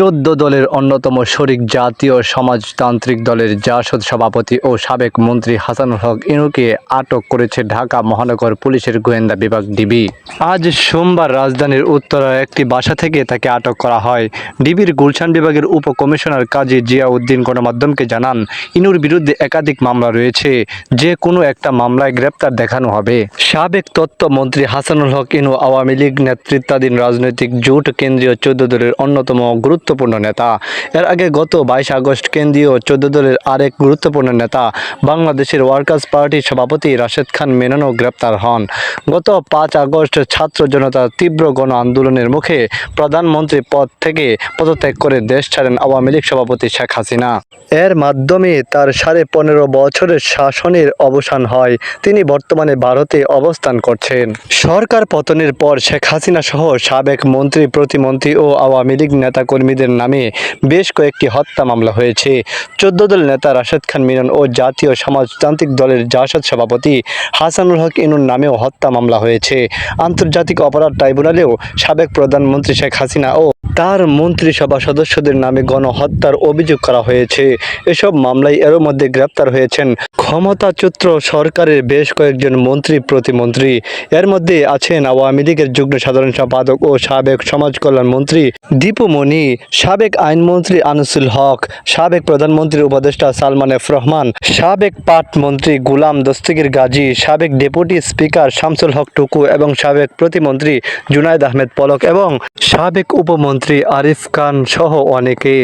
চোদ্দ দলের অন্যতম শরিক জাতীয় সমাজতান্ত্রিক দলের জাসদ সভাপতি ও সাবেক মন্ত্রী হাসানুল হক ইনুকে আটক করেছে ঢাকা মহানগর পুলিশের গোয়েন্দা বিভাগ ডিবি। আজ সোমবার রাজধানীর উত্তরা একটি বাসা থেকে তাকে আটক করা হয়। ডিবির গুলশান বিভাগের উপকমিশনার কাজী জিয়াউদ্দিন গণমাধ্যমকে জানান, ইনুর বিরুদ্ধে একাধিক মামলা রয়েছে। যে কোনো একটা মামলায় গ্রেপ্তার দেখানো হবে। সাবেক তথ্যমন্ত্রী হাসানুল হক ইনু আওয়ামী লীগ নেতৃত্বাধীন রাজনৈতিক জোট কেন্দ্রীয় চোদ্দ দলের অন্যতম গুরুত্বপূর্ণ নেতা। এর আগে গত বাইশ আগস্ট কেন্দ্রীয় চোদ্দ দলের আরেক গুরুত্বপূর্ণ নেতা বাংলাদেশের ওয়ার্কার্স পার্টির সভাপতি রাশেদ খান মেননও গ্রেপ্তার হন। গত পাঁচ আগস্ট ছাত্র জনতার তীব্র গণ আন্দোলনের মুখে প্রধানমন্ত্রী পদ থেকে পদত্যাগ করে দেশ ছাড়েন আওয়ামী লীগ সভাপতি শেখ হাসিনা। এর মাধ্যমে তার সাড়ে পনেরো বছরের শাসনের অবসান হয়। তিনি বর্তমানে ভারতে অবস্থান করছেন। সরকার পতনের পর শেখ হাসিনা সহ সাবেক মন্ত্রী, প্রতিমন্ত্রী ও আওয়ামী লীগ নেতাকর্মীদের নামে বেশ কয়েকটি হত্যা মামলা হয়েছে। চোদ্দ দল নেতা রাশেদ খান মিনন ও জাতীয় সমাজতান্ত্রিক দলের জাসদ সভাপতি হাসানুল হক ইনুর নামেও হত্যা মামলা হয়েছে। আন্তর্জাতিক অপরাধ ট্রাইব্যুনালেও সাবেক প্রধানমন্ত্রী শেখ হাসিনা ও তার মন্ত্রিসভা সদস্যদের নামে গণহত্যার অভিযোগ করা হয়েছে। এসব মামলায় এর মধ্যে গ্রেপ্তার হয়েছেন ক্ষমতাচ্যুত সরকারের বেশ কয়েকজন মন্ত্রী প্রতিমন্ত্রী। এর মধ্যে আছেন আওয়ামী লীগের যুগ্ম সাধারণ সম্পাদক ও সাবেক সমাজ কল্যাণ মন্ত্রী দীপু মনি সাবেক আইনমন্ত্রী আনিসুল হক, সাবেক প্রধানমন্ত্রীর উপদেষ্টা সালমান এফ রহমান, সাবেক পাট মন্ত্রী গুলাম দস্তগীর গাজী, সাবেক ডেপুটি স্পিকার শামসুল হক টুকু এবং সাবেক প্রতিমন্ত্রী জুনায়দ আহমেদ পলক এবং সাবেক উপমন্ত্রী আরিফ খান সহ অনেকে।